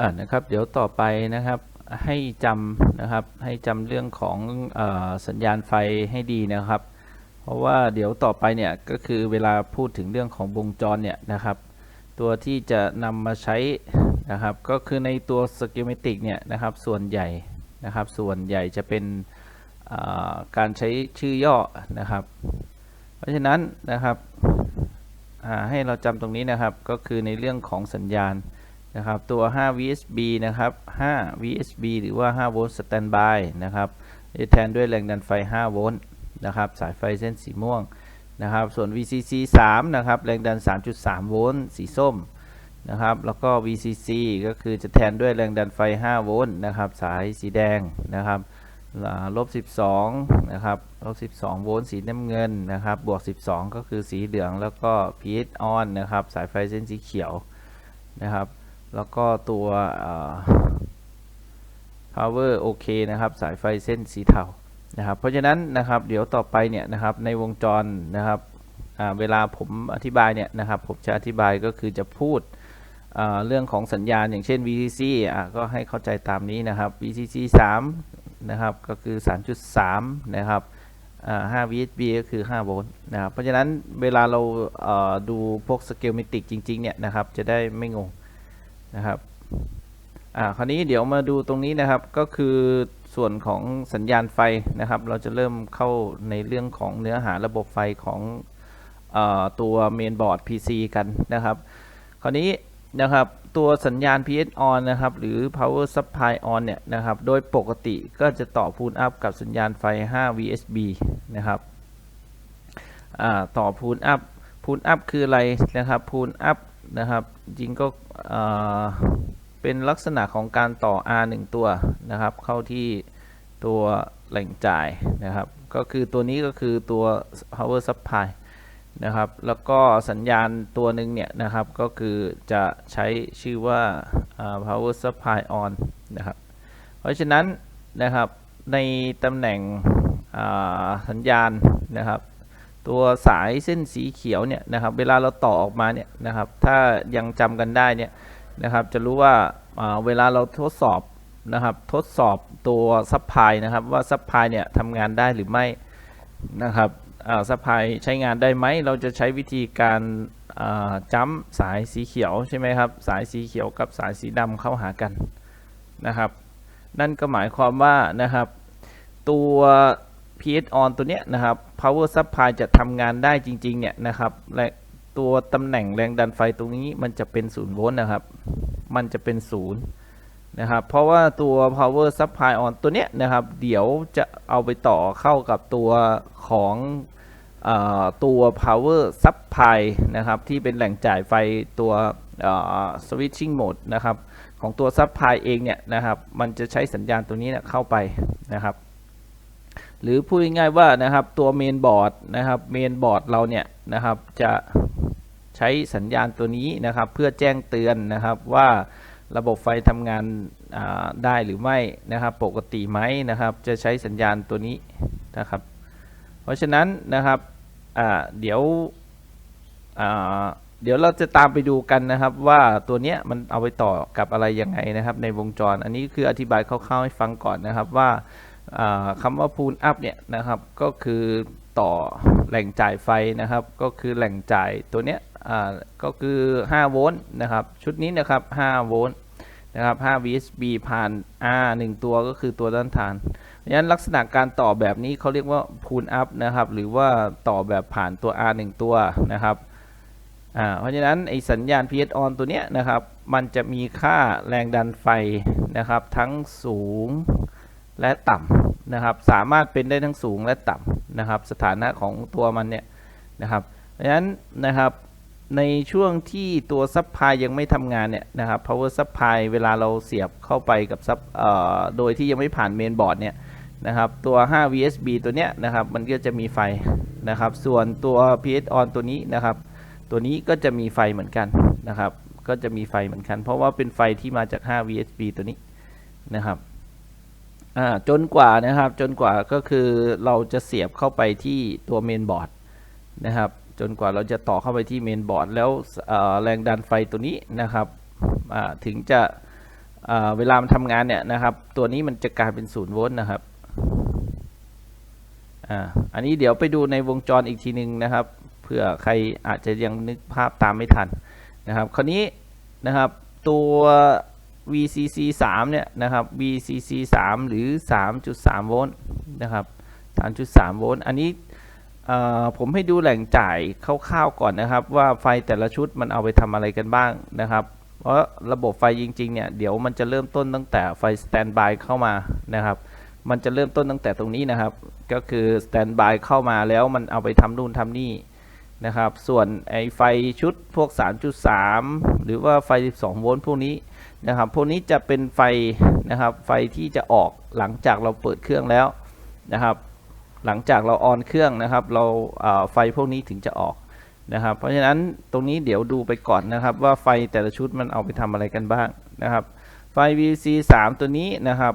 อ่านะครับ เดี๋ยวต่อไปนะครับให้จำนะครับให้จำเรื่องของอสัญญาณไฟให้ดีนะครับ เพราะว่าเดี๋ยวต่อไปเนี่ยก็คือเวลาพูดถึงเรื่องของวงจรเนี่ยนะครับ ตัวที่จะนำมาใช้นะครับ ก็คือในตัว schematic เนี่ยนะครับส่วนใหญ่นะครับ ส่วนใหญ่จะเป็นการใช้ชื่อย่อนะครับ เพราะฉะนั้นนะครับให้เราจำตรงนี้นะครับก็คือในเรื่องของสัญญาณ นะครับตัว 5 VSB นะครับ 5 VSB หรือว่า 5 โวลต์ standby นะครับจะแทนด้วยแรงดันไฟ 5 โวลต์นะครับสายไฟเส้นสีม่วงนะครับส่วน VCC 3นะครับแรงดัน 3.3 โวลต์สีส้มนะครับแล้วก็ VCC ก็คือจะแทนด้วยแรงดันไฟ 5 โวลต์นะครับสายสีแดงนะครับลบ 12นะครับลบ 12 โวลต์สีน้ำเงินนะครับบวก 12 ก็คือสีเหลืองแล้วก็ PH on นะครับสายไฟเส้นสีเขียวนะครับ แล้วก็ตัว power โอเคนะครับ สายไฟเส้นสีเทานะครับ เพราะฉะนั้นนะครับเดี๋ยวต่อไปเนี่ยนะครับในวงจรนะครับเวลาผมอธิบายเนี่ยนะครับผมจะอธิบายก็คือจะพูดเรื่องของสัญญาณอย่างเช่น VCC อะก็ให้เข้าใจตามนี้นะครับ VCC 3นะครับก็คือ 3.3 นะครับอ่า5 VSB ก็คือ 5 โวลต์นะครับ เพราะฉะนั้นเวลาเราดูพวกสเกลมิติกจริง ๆ เนี่ยนะครับ จะได้ไม่งง นะครับอ่าคราวนี้เดี๋ยวมาดูตรงนี้นะครับก็คือส่วนของสัญญาณไฟนะครับ เราจะเริ่มเข้าในเรื่องของเนื้อหาระบบไฟของอตัวเมนบอร์ด PC กันนะครับ คราวนี้นะครับตัวสัญญาณ PS on นะครับ หรือ power supply on เนี่ยนะครับ โดยปกติก็จะต่อพูลอัพกับสัญญาณไฟ 5 VSB นะครับต่อพูลอัพพูลอัพคืออะไรนะครับพูลอัพนะครับ จริงก็เป็นลักษณะของการต่อ R 1 ตัวนะครับ เข้าที่ตัวแหล่งจ่ายนะครับ ก็คือตัวนี้ก็คือตัว power supply นะครับ แล้วก็สัญญาณตัวหนึ่งเนี่ยนะครับ ก็คือจะใช้ชื่อว่า power supply on นะครับ เพราะฉะนั้นนะครับในตำแหน่งสัญญาณนะครับ ตัวสายเส้นสีเขียวเนี่ยนะครับเวลาเราต่อออกมาเนี่ยนะครับถ้ายังจำกันได้เนี่ยนะครับจะรู้ว่าาเวลาเราทดสอบนะครับทดสอบตัวซัพพลายนะครับว่าซัพพลายเนี่ยทำงานได้หรือไม่นะครับซัพพลายใช้งานได้ไหมเราจะใช้วิธีการจัมสายสีเขียวใช่ไหมครับสายสีเขียวกับสายสีดำเข้าหากันนะครับ นั่นก็หมายความว่านะครับตัว PS on ตัวเนี้ยนะครับ power supply จะทำงานได้จริงๆเนี่ยนะครับและตัวตำแหน่งแรงดันไฟตรงนี้มันจะเป็น0โวลต์นะครับ มันจะเป็น0นะครับ เพราะว่าตัว power supply on ตัวเนี้ยนะครับ เดี๋ยวจะเอาไปต่อเข้ากับตัวของอตัว power supply นะครับ ที่เป็นแหล่งจ่ายไฟตัว switching mode นะครับ ของตัว supply เองเนี่ยนะครับ มันจะใช้สัญญาณตัวนี้เนี่ยเข้าไปนะครับ หรือพูดง่ายๆว่านะครับตัวเมนบอร์ดนะครับเมนบอร์ดเราเนี่ยนะครับจะใช้สัญญาณตัวนี้นะครับเพื่อแจ้งเตือนนะครับว่าระบบไฟทำงานได้หรือไม่นะครับปกติไหมนะครับจะใช้สัญญาณตัวนี้นะครับ เพราะฉะนั้นนะครับเดี๋ยวเดี๋ยวเราจะตามไปดูกันนะครับว่าตัวเนี้ยมันเอาไปต่อกับอะไรยังไงนะครับในวงจร อันนี้คืออธิบายคร่าวๆให้ฟังก่อนนะครับว่า คำว่า pull up เนี่ยนะครับก็คือต่อแหล่งจ่ายไฟนะครับ ก็คือแหล่งจ่ายตัวเนี้ยก็คือ 5 โวลต์นะครับ ชุดนี้นะครับ 5 โวลต์นะครับ 5 VSB ผ่าน R 1 ตัวก็คือตัวด้านทานดังนั้นลักษณะการต่อแบบนี้เขาเรียกว่า pull up นะครับ หรือว่าต่อแบบผ่านตัว R 1 ตัวนะครับเพราะฉะนั้นไอสัญญาณ PS on ตัวเนี้ยนะครับ มันจะมีค่าแรงดันไฟนะครับ ทั้งสูง และต่ำนะครับ สามารถเป็นได้ทั้งสูงและต่ำนะครับ สถานะของตัวมันเนี่ยนะครับ เพราะฉะนั้นนะครับในช่วงที่ตัวซับพลายยังไม่ทำงานเนี่ยนะครับ power supply เวลาเราเสียบเข้าไปกับซับเอ่อโดยที่ยังไม่ผ่านเมนบอร์ดเนี่ยนะครับตัว 5 VSB ตัวเนี้ยนะครับมันก็จะมีไฟนะครับ ส่วนตัว PS on ตัวนี้นะครับ ตัวนี้ก็จะมีไฟเหมือนกันนะครับ ก็จะมีไฟเหมือนกัน เพราะว่าเป็นไฟที่มาจาก 5 VSB ตัวนี้นะครับ อ่าจนกว่านะครับจนกว่าก็คือเราจะเสียบเข้าไปที่ตัวเมนบอร์ดนะครับจนกว่าเราจะต่อเข้าไปที่เมนบอร์ดแล้วแรงดันไฟตัวนี้นะครับถึงจะเเวลามันทำงานเนี่ยนะครับ ตัวนี้มันจะกลายเป็นศูนย์โวลต์นะครับอ,อันนี้เดี๋ยวไปดูในวงจรอีกทีหนึ่งนะครับเผื่อใครอาจจะยังนึกภาพตามไม่ทันนะครับ คราวนี้นะครับตัว VCC 3เนี่ยนะครับ VCC 3หรือ 3.3 โวลต์นะครับ 3.3 โวลต์ อันนี้ผมให้ดูแหล่งจ่ายคร่าวๆก่อนนะครับ ว่าไฟแต่ละชุดมันเอาไปทำอะไรกันบ้างนะครับ เพราะระบบไฟจริงๆเนี่ยเดี๋ยวมันจะเริ่มต้นตั้งแต่ไฟสแตนบายเข้ามานะครับ มันจะเริ่มต้นตั้งแต่ตรงนี้นะครับ ก็คือสแตนบายเข้ามาแล้วมันเอาไปทำนู่นทำนี่นะครับ ส่วนไอไฟชุดพวก 3.3 หรือว่าไฟ 12 โวลต์พวกนี้ นะครับพวกนี้จะเป็นไฟนะครับไฟที่จะออกหลังจากเราเปิดเครื่องแล้วนะครับ หลังจากเราออนเครื่องนะครับ เราเไฟพวกนี้ถึงจะออกนะครับ เพราะฉะนั้นตรงนี้เดี๋ยวดูไปก่อนนะครับ ว่าไฟแต่ละชุดมันเอาไปทำอะไรกันบ้างนะครับ ไฟ VC 3 ตัวนี้นะครับ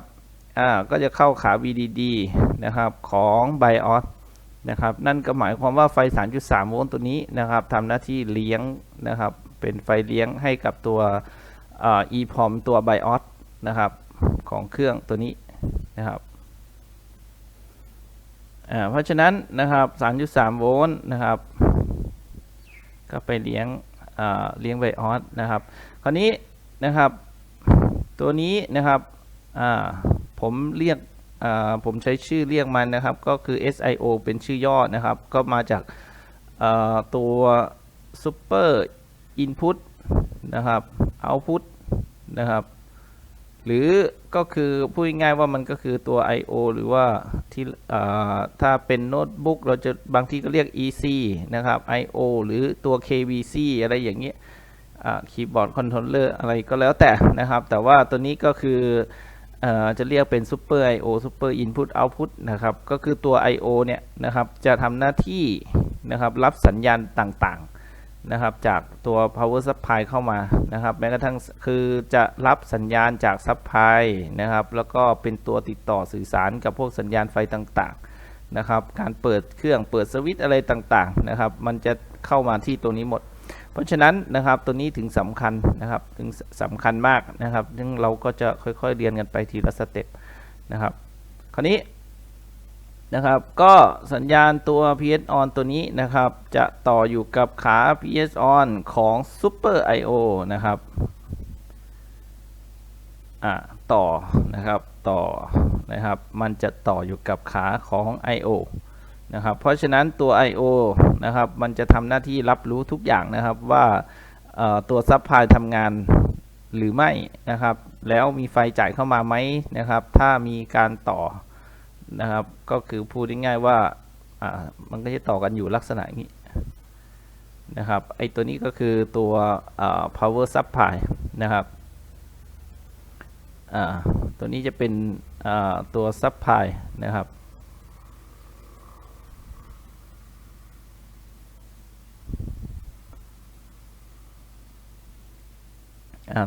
อ่าก็จะเข้าขา VDD นะครับของ BIOS นะครับนั่นก็หมายความว่าไฟ 3.3 โวลต์ตัวนี้นะครับทำหน้าที่เลี้ยงนะครับเป็นไฟเลี้ยงให้กับตัว อ่า EPROM ตัว BIOS นะครับของเครื่องตัวนี้นะครับเพราะฉะนั้นนะครับ 3.3 โวลต์นะครับ ก็ไปเลี้ยงเลี้ยง BIOS นะครับ คราวนี้นะครับ ตัวนี้นะครับผมเรียกผมใช้ชื่อเรียกมันนะครับ ก็คือ SIO เป็นชื่อย่อนะครับ ก็มาจากตัว Super Input นะครับ Output นะครับ หรือก็คือพูดง่ายๆว่ามันก็คือตัว I/O หรือว่าที่ถ้าเป็นโน้ตบุ๊กเราจะบางทีก็เรียก EC นะครับ I/O หรือตัว KVC อะไรอย่างเงี้ยคีย์บอร์ดคอนโทรลเลอร์อะไรก็แล้วแต่นะครับ แต่ว่าตัวนี้ก็คือเอ่อจะเรียกเป็น Super I/O Super Input Output นะครับ ก็คือตัว I/O เนี่ยนะครับ จะทำหน้าที่นะครับรับสัญญาณต่างๆ นะครับจากตัว power supply เข้ามานะครับแม้กระทั่งคือจะรับสัญญาณจาก supply นะครับแล้วก็เป็นตัวติดต่อสื่อสารกับพวกสัญญาณไฟต่างๆนะครับการเปิดเครื่องเปิดสวิตอะไรต่างๆนะครับมันจะเข้ามาที่ตัวนี้หมด เพราะฉะนั้นนะครับตัวนี้ถึงสำคัญนะครับถึงสำคัญมากนะครับซึ่งเราก็จะค่อยๆเรียนกันไปทีละสเต็ปนะครับคราวนี้ นะครับ ก็สัญญาณตัว PS on ตัวนี้นะครับ จะต่ออยู่กับขา PS on ของ Super I/O นะครับอ่าต่อนะครับต่อนะครับ มันจะต่ออยู่กับขาของ I/O นะครับเพราะฉะนั้นตัว I/O นะครับ มันจะทำหน้าที่รับรู้ทุกอย่างนะครับว่าตัวซับพลายทำงานหรือไม่นะครับ แล้วมีไฟจ่ายเข้ามาไหมนะครับ ถ้ามีการต่อ นะครับ ก็คือพูดง่ายๆว่าอ่ามันก็จะต่อกันอยู่ลักษณะนี้นะครับไอตัวนี้ก็คือตัว power supply นะครับตัวนี้จะเป็นตัว supply นะครับ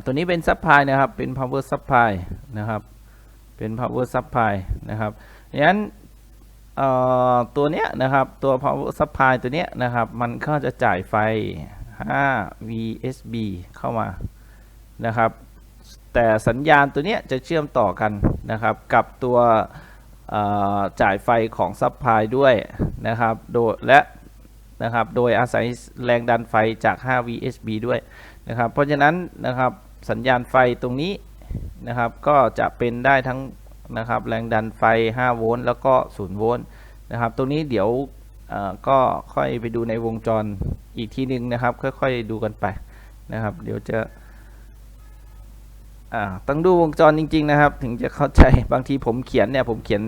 ตัวนี้เป็นซัพพลายนะครับ เป็น power supply นะครับ เป็น power supply นะครับ ดังนั้นตัวเนี้ยนะครับตัว power supply ตัวเนี้ยนะครับมันก็จะจ่ายไฟ 5 VSB เข้ามานะครับ แต่สัญญาณตัวเนี้ยจะเชื่อมต่อกันนะครับกับตัวจ่ายไฟของซัพพลายด้วยนะครับโดยและนะครับโดยอาศัยแรงดันไฟจาก 5 VSB ด้วยนะครับเพราะฉะนั้นนะครับสัญญาณไฟตรงนี้นะครับก็จะเป็นได้ทั้ง นะครับ แรงดันไฟ 5 โวลต์แล้วก็ 0 โวลต์นะครับ ตรงนี้เดี๋ยวก็ค่อยไปดูในวงจรอีกทีหนึ่งนะครับ ค่อยๆดูกันไปนะครับ เดี๋ยวจะต้องดูวงจรจริง ๆ นะครับ ถึงจะเข้าใจบางทีผมเขียนเนี่ยผมเขียน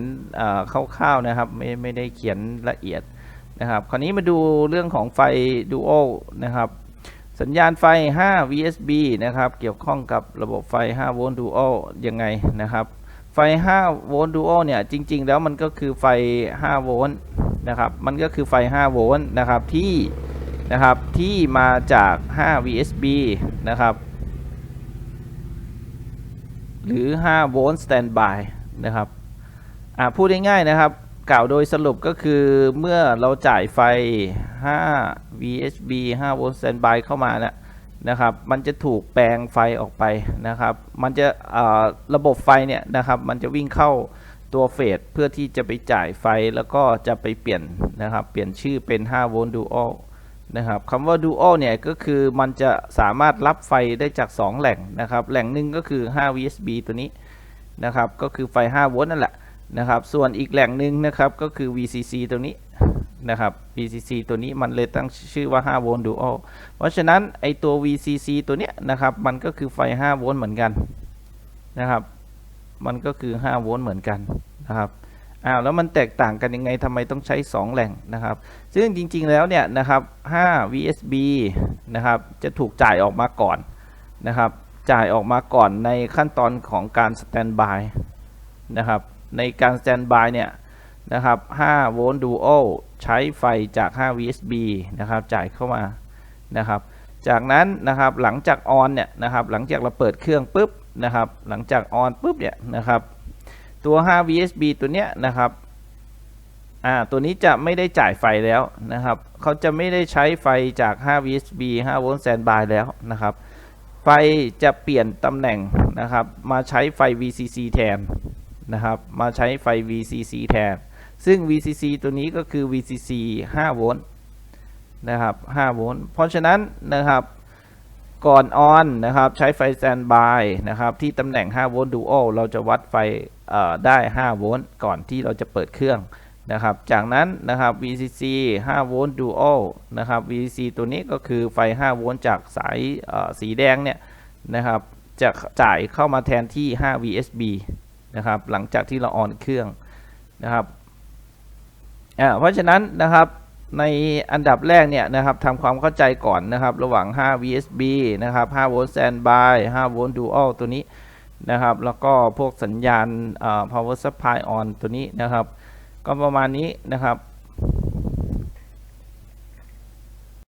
คร่าวๆนะครับ ไม่ไม่ได้เขียนละเอียดนะครับ คราวนี้มาดูเรื่องของไฟดูโอนะครับ สัญญาณไฟ 5 VSB นะครับ เกี่ยวข้องกับระบบไฟ 5 โวลต์ดูโอยังไงนะครับ ไฟ 5 โวลต์ดูโอเนี่ย จริง ๆ แล้วมันก็คือไฟ 5 โวลต์นะครับ มันก็คือไฟ 5 โวลต์นะครับที่นะครับที่มาจาก 5 VSB นะครับ หรือ 5 โวลต์สแตนบายนะครับอ่าพูดง่ายๆนะครับ กล่าวโดยสรุปก็คือเมื่อเราจ่ายไฟ 5 VHB 5 โวลต์สแตนบายเข้ามานะ นะครับ มันจะถูกแปลงไฟออกไปนะครับ มันจะระบบไฟเนี่ยนะครับ มันจะวิ่งเข้าตัวเฟสเพื่อที่จะไปจ่ายไฟแล้วก็จะไปเปลี่ยนนะครับ เปลี่ยนชื่อเป็น5โวลต์ดูอัลนะครับคำว่า Dual เนี่ยก็คือมันจะสามารถรับไฟได้จาก 2 แหล่งนะครับ แหล่งหนึ่งก็คือ 5 VSB ตัวนี้นะครับ ก็คือไฟ 5 โวลต์นั่นแหละนะครับ ส่วนอีกแหล่งหนึ่งนะครับก็คือ VCC ตัวนี้ นะครับ VCC ตัวนี้มันเลยตั้งชื่อว่า 5 โวลต์ Dual เพราะฉะนั้นไอตัว VCC ตัวเนี้ยนะครับ มันก็คือไฟ 5 โวลต์เหมือนกันนะครับ มันก็คือ 5 โวลต์เหมือนกันนะครับอ้าวแล้วมันแตกต่างกันยังไงทำไมต้องใช้ 2 แหล่งนะครับ ซึ่งจริงๆแล้วเนี่ยนะครับ5 VSB นะครับจะถูกจ่ายออกมาก่อนนะครับ จ่ายออกมาก่อนในขั้นตอนของการสแตนบายนะครับ ในการสแตนบายเนี่ยนะครับ5โวลต์ Dual ใช้ไฟจาก 5 VSB นะครับจ่ายเข้ามานะครับ จากนั้นนะครับหลังจากออนเนี่ยนะครับหลังจากเราเปิดเครื่องปุ๊บนะครับ หลังจากออนปุ๊บเนี่ยนะครับตัว 5 VSB ตัวเนี้ยนะครับอ่าตัวนี้จะไม่ได้จ่ายไฟแล้วนะครับ เขาจะไม่ได้ใช้ไฟจาก 5 VSB 5โวลต์แซนบายแล้วนะครับ ไฟจะเปลี่ยนตำแหน่งนะครับ มาใช้ไฟ VCC แทนนะครับ มาใช้ไฟ VCC แทน ซึ่ง VCC ตัวนี้ก็คือ VCC 5 โวลต์นะครับ 5 โวลต์ เพราะฉะนั้นนะครับ ก่อนออนนะครับใช้ไฟสแตนบายนะครับที่ตำแหน่ง 5 โวลต์ดูโอเราจะวัดไฟได้ 5 โวลต์ก่อนที่เราจะเปิดเครื่องนะครับ จากนั้นนะครับ VCC 5 โวลต์ดูโอนะครับ VCC ตัวนี้ก็คือไฟ 5 โวลต์จากสายสีแดงเนี่ยนะครับจะจ่ายเข้ามาแทนที่ 5 VSB นะครับ หลังจากที่เราออนเครื่องนะครับ เพราะฉะนั้นนะครับในอันดับแรกเนี่ยนะครับทำความเข้าใจก่อนนะครับ ระหว่าง 5 VSB นะครับ5โวลต์ standby 5โวลต์ dual ตัวนี้นะครับ แล้วก็พวกสัญญาณ power supply on ตัวนี้นะครับ ก็ประมาณนี้นะครับ